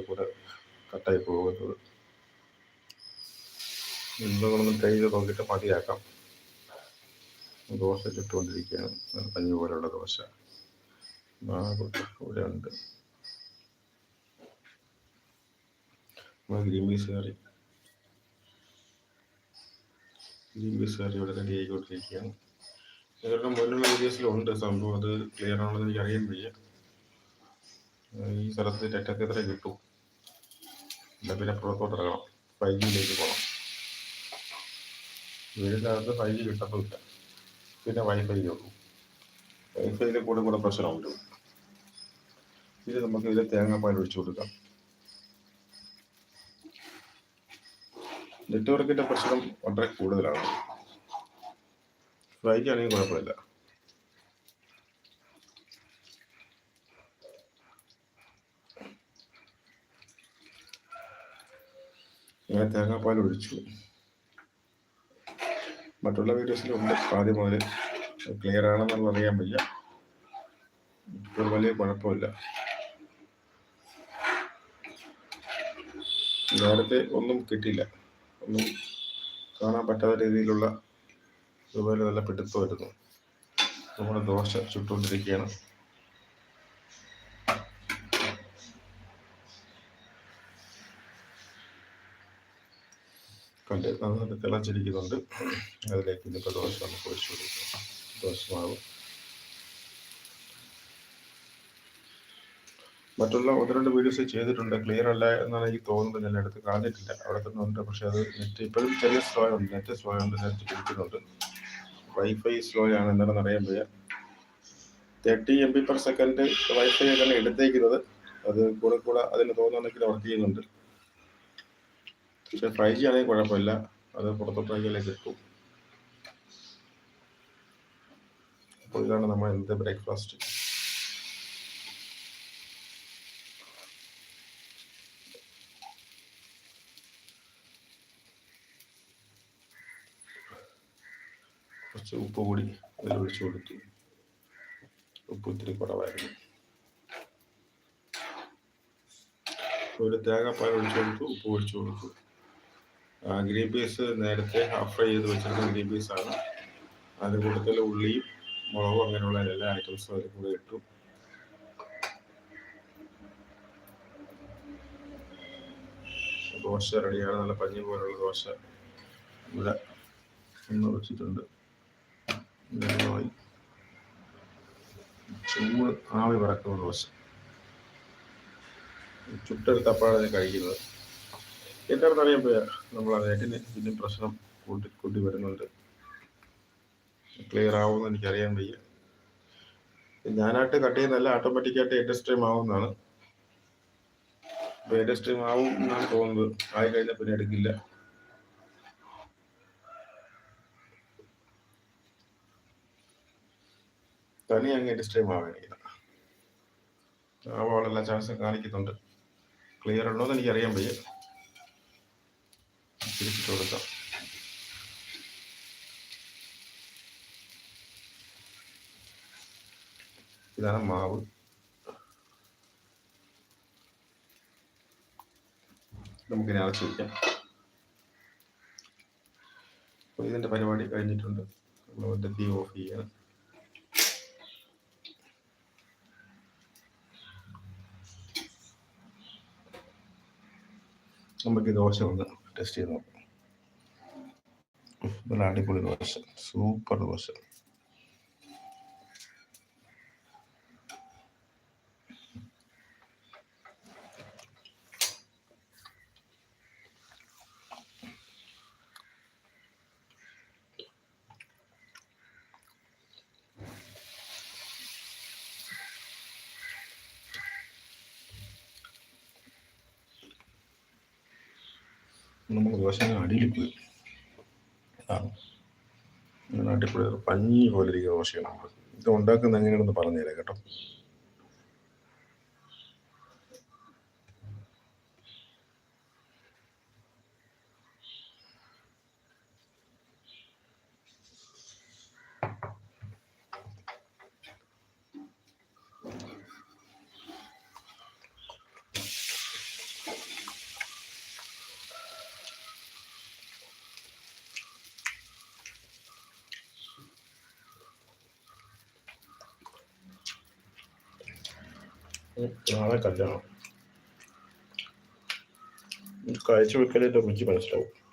കൂടെ കട്ടായി പോകുന്നത്. നിങ്ങളൊന്ന് കയ്യിൽ നോക്കിയിട്ട് മതിയാക്കാം. ദോശ ചുട്ടുകൊണ്ടിരിക്കുകയാണ്. പഞ്ഞു പോലെയുള്ള ദോശ. ഇവിടെ ഉണ്ട് green peas curry. Green peas curry ഇവിടെ റെഡി ആയിക്കൊണ്ടിരിക്കുകയാണ്. ഇവരുടെ മുന്നിലുള്ള വീഡിയോസിലുണ്ട് സംഭവം അത് ക്ലിയർ ആണെന്ന് എനിക്ക് അറിയാൻ വയ്യ. ഈ സ്ഥലത്ത് ടെറ്റൊക്കെ എത്ര കിട്ടും. ഇല്ല പിന്നെ പുറത്തോട്ട് ഇറങ്ങണം. ഫൈവ് ജിയിലേക്ക് പോകണം വീടിന്റെ അകത്ത് ഫൈവ് ജി കിട്ടത്തുമില്ല. പിന്നെ വൈഫൈ ഉള്ളൂ. വൈഫൈയിൽ കൂടെ കൂടെ പ്രശ്നമുണ്ട്. ഇത് നമുക്ക് ഇതിൽ തേങ്ങാപ്പാൽ ഒഴിച്ചു കൊടുക്കാം. നെറ്റ്വർക്കിന്റെ പ്രശ്നം വളരെ കൂടുതലാണ്. ജി ആണെങ്കിൽ കുഴപ്പമില്ല. ഇങ്ങനെ തേങ്ങാപ്പാൽ ഒഴിച്ചു. മറ്റുള്ള വീഡിയോസിലുണ്ട് ആദ്യം മുതൽ ക്ലിയർ ആണെന്നുള്ള അറിയാൻ വയ്യ. ഇപ്പോൾ വലിയ കുഴപ്പമില്ല. നേരത്തെ ഒന്നും കിട്ടിയില്ല. ഒന്നും കാണാൻ പറ്റാത്ത രീതിയിലുള്ള ഇതുപോലെ നല്ല പിടുത്തമായിരുന്നു നമ്മുടെ ദോശ ചുട്ടുകൊണ്ടിരിക്കുകയാണ്. കണ്ട് നന്നായിട്ട് തിളച്ചിരിക്കുന്നുണ്ട്. അതിലേക്ക് ഇന്നിപ്പോൾ ദോശ നമുക്ക് ഒഴിച്ചു കൊടുക്കാം. ദോശ മാവ്. മറ്റുള്ള ഒന്ന് രണ്ട് വീഡിയോസ് ചെയ്തിട്ടുണ്ട്. ക്ലിയർ അല്ല എന്നാണ് എനിക്ക് തോന്നുന്നത്. ഞാൻ എടുത്ത് കാണിട്ടില്ല അവിടെ തന്നെ ഉണ്ട്. പക്ഷെ അത് നെറ്റ് ഇപ്പോഴും ചെറിയ സ്ലോ ഉണ്ട് നെറ്റ് സ്ലോ ഉണ്ട് നെറ്റ് പിടിക്കുന്നുണ്ട് വൈഫൈ സ്ലോ ആണ് എന്താണെന്ന് അറിയാൻ വയ്യ. Thirty M B per second wifi തന്നെ എടുത്തേക്കുന്നത്. അത് കൂടെ കൂടെ അതിന് തോന്നുകയാണെങ്കിൽ വർക്ക് ചെയ്യുന്നുണ്ട്. പക്ഷെ ഫ്രൈ ചെയ്യാണെങ്കിൽ കുഴപ്പമില്ല. അത് പുറത്തോട്ടാക്കിയാലേ കിട്ടും. അപ്പോൾ ഇതാണ് നമ്മൾ ഇന്നത്തെ ബ്രേക്ക്ഫാസ്റ്റ് കുറച്ച് ഉപ്പ് കൂടി അതിൽ ഒഴിച്ചു കൊടുത്തു. ഉപ്പ് ഇത്തിരി കുറവായിരുന്നു. ഒരു തേങ്ങാപ്പാൽ ഒഴിച്ചു കൊടുത്തു ഉപ്പ് ഒഴിച്ചു കൊടുത്തു. ഗ്രീൻ പീസ് നേരത്തെ ഹാഫ് ഫ്രൈ ചെയ്ത് വെച്ചിരുന്ന ഗ്രീൻ ആണ്. അതിന്റെ കൂട്ടത്തിൽ ഉള്ളിയും മുളകും അങ്ങനെയുള്ള എല്ലാ ഐറ്റംസും അതിൽ കൂടെ ഇട്ടു. ദോശ റെഡിയാണ്. നല്ല പഞ്ഞി പോലുള്ള ദോശ ഇവിടെ ഒന്ന് വെച്ചിട്ടുണ്ട്. ചൂട് ആവി പറക്കുന്ന ദോശ. ചുട്ടെടുത്തപ്പോഴാണ് കഴിക്കുന്നത്. എന്താണെന്ന് അറിയുമ്പോൾ നമ്മൾ നെറ്റിന് പിന്നെ പ്രശ്നം കൂട്ടി കൂട്ടി വരുന്നുണ്ട്. ക്ലിയർ ആവുമെന്ന് എനിക്കറിയാൻ വയ്യ. ഞാനായിട്ട് കട്ട് ചെയ്യുന്നതല്ല ഓട്ടോമാറ്റിക്കായിട്ട് എന്റെ സ്ട്രീം ആവുന്നതാണ് എന്റെ സ്ട്രീം ആവും എന്നാണ് തോന്നുന്നത്. ആയി കഴിഞ്ഞാൽ പിന്നെ എടുക്കില്ല. തനി അങ്ങ് എന്റെ സ്ട്രീം ആവാനില്ല ആവാനുള്ള ചാൻസ് കാണിക്കുന്നുണ്ട്. ക്ലിയർ ഉണ്ടോ എന്ന് എനിക്കറിയാൻ വയ്യ. തിരിച്ചിട്ട് കൊടുക്കാം ഇതാണ് മാവ്. നമുക്കിനി അടച്ചു വയ്ക്കാം അപ്പോൾ ഇതിന്റെ പരിപാടി കഴിഞ്ഞിട്ടുണ്ട്. നമ്മൾ ഓഫ് ചെയ്യണം. നമുക്ക് ദോശ ഒന്ന് ടെസ്റ്റ് ചെയ്ത് നോക്കാം. നല്ല അടിപൊളി ദോശ. സൂപ്പർ ദോശ. നമ്മൾ ദോശ അടിയിൽ പോയി. അതാണ്. നാട്ടിൽ അടിപൊളി പഞ്ഞി പോലെ ഇരിക്കുന്ന ദോശയാണ് ഇത് ഉണ്ടാക്കുന്നത് എങ്ങനെയാണെന്ന് പറഞ്ഞുതരാം കേട്ടോ. നാളെ കല്യാണം. കഴിച്ചു വെക്കലിന്റെ രുചി മനസ്സിലാവും.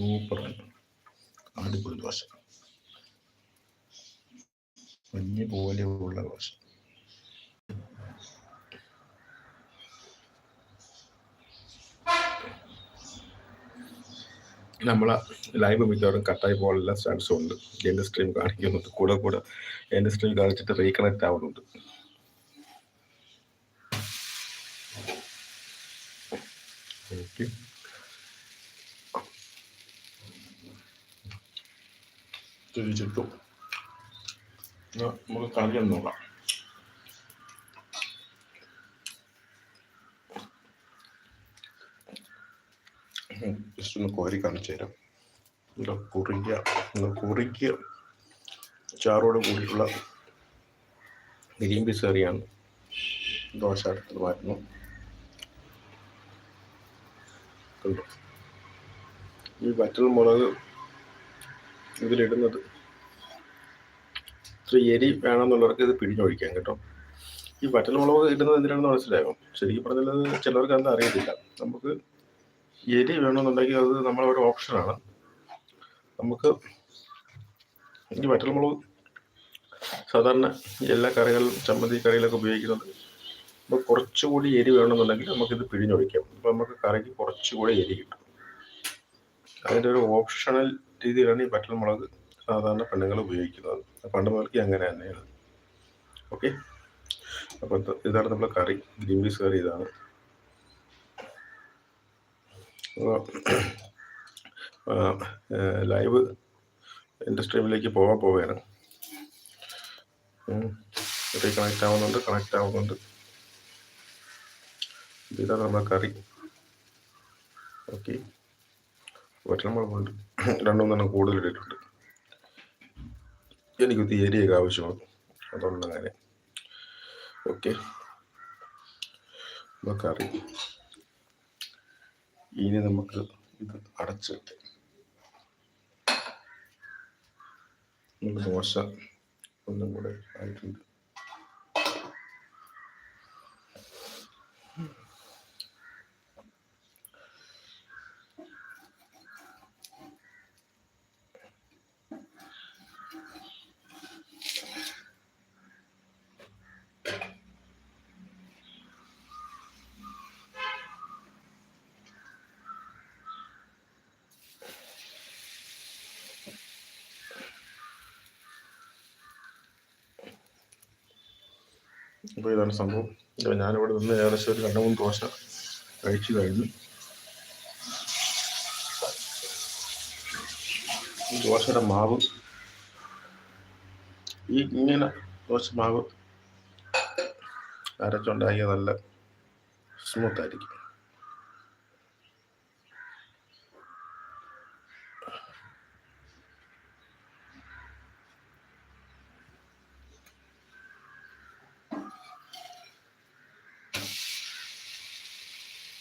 സൂപ്പറാണ് അടിപൊളി ദോശ മഞ്ഞ് പോലെയുള്ള ദോശ നമ്മളെ ലൈവ് മിക്കവാറും കട്ടായി പോകാനുള്ള ചാൻസും ഉണ്ട്. എന്റെ സ്ട്രീം കാണിക്കുന്നുണ്ട്. കൂടെ കൂടെ എന്റെ സ്ട്രീം കാണിച്ചിട്ട് റീകണക്ട് ആവുന്നുണ്ട് ഓക്കെ തിരിച്ചിട്ടു നമുക്ക് ഒന്ന് നോക്കാം ജസ്റ്റ് ഒന്ന് കോരി കാണിച്ചു തരാം എന്താ കുറിക്ക എന്താ കുറിക്ക ചാറോട് കൂടിയിട്ടുള്ള ഗ്രീൻ പീസ് കറിയാണ് ദോശ അടുത്തത് മാറ്റുന്നു ഈ വറ്റൽ മുളക് ഇതിലിടുന്നത്. ഇത്ര എരി വേണമെന്നുള്ളവർക്ക് ഇത് പിഴിഞ്ഞൊഴിക്കാം കേട്ടോ. ഈ വറ്റൽമുളക് ഇടുന്നത് എന്തിനാണെന്ന് മനസ്സിലാകും ശരിക്കും പറഞ്ഞാൽ ചിലവർക്ക് അത് അറിയത്തില്ല. നമുക്ക് എരി വേണമെന്നുണ്ടെങ്കിൽ അത് നമ്മളൊരു ഓപ്ഷനാണ് നമുക്ക് ഈ വറ്റൽമുളക് സാധാരണ എല്ലാ കറികളിലും ചമ്മന്തി കറികളൊക്കെ ഉപയോഗിക്കുന്നത് അപ്പോൾ കുറച്ചുകൂടി എരി വേണമെന്നുണ്ടെങ്കിൽ നമുക്കിത് പിഴിഞ്ഞൊഴിക്കാം. അപ്പോൾ നമുക്ക് കറിക്ക് കുറച്ചുകൂടി എരി കിട്ടും. അതിന്റെ ഒരു ഓപ്ഷണൽ രീതിയിലാണ് ഈ വറ്റൽമുളക് സാധാരണ പെണ്ണുങ്ങൾ ഉപയോഗിക്കുന്നത്. പണ്ട് മുതൽക്ക് അങ്ങനെ തന്നെയാണ്. ഓക്കെ അപ്പോൾ ഇത് ഇതാണ് നമ്മുടെ കറി. ഗ്രീൻ പീസ് കറി ഇതാണ്. ലൈവ് എന്റെ സ്ട്രീമിലേക്ക് പോകാൻ പോവുകയാണ് ആവുന്നുണ്ട് കണക്ട് ആവുന്നുണ്ട്. ഇതാണ് നമ്മുടെ കറി. ഓക്കെ വറ്റൽമുളകുണ്ട് രണ്ടുമൂന്നെണ്ണം കൂടുതൽ ഇട്ടിട്ടുണ്ട് എനിക്ക് ഒത്തിരി ഏരിയയൊക്കെ ആവശ്യമാണ് അതുകൊണ്ട് അങ്ങനെ ഓക്കെ കറി ഇനി നമുക്ക് ഇത് അടച്ച് ദോശ ഒന്നും കൂടെ ആയിട്ടുണ്ട്. അപ്പോൾ ഇതാണ് സംഭവം. അപ്പോൾ ഞാനിവിടെ നിന്ന് ഏകദേശം ഒരു രണ്ട് മൂന്ന് ദോശ കഴിച്ചു കഴിഞ്ഞു. ദോശയുടെ മാവ്. ഈ ഇങ്ങനെ ദോശ മാവ് അരച്ചുണ്ടാക്കിയ നല്ല സ്മൂത്ത്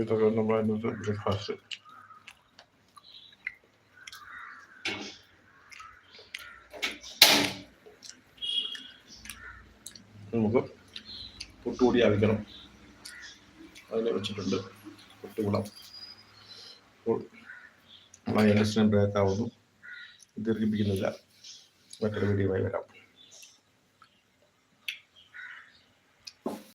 ഇതൊക്കെ നമ്മളെ ഇന്നത്തെ ബ്രേക്ക്ഫാസ്റ്റ് നമുക്ക് പുട്ടുകൂടി ആവിക്കണം അതിൽ വെച്ചിട്ടുണ്ട്. പുട്ടുകുളം അപ്പോൾ മൈനസിനെ ബ്രേക്ക് ആവുന്നു. ദീർഘിപ്പിക്കുന്നില്ല. മറ്റൊരു വീഡിയോയുമായി വരാം.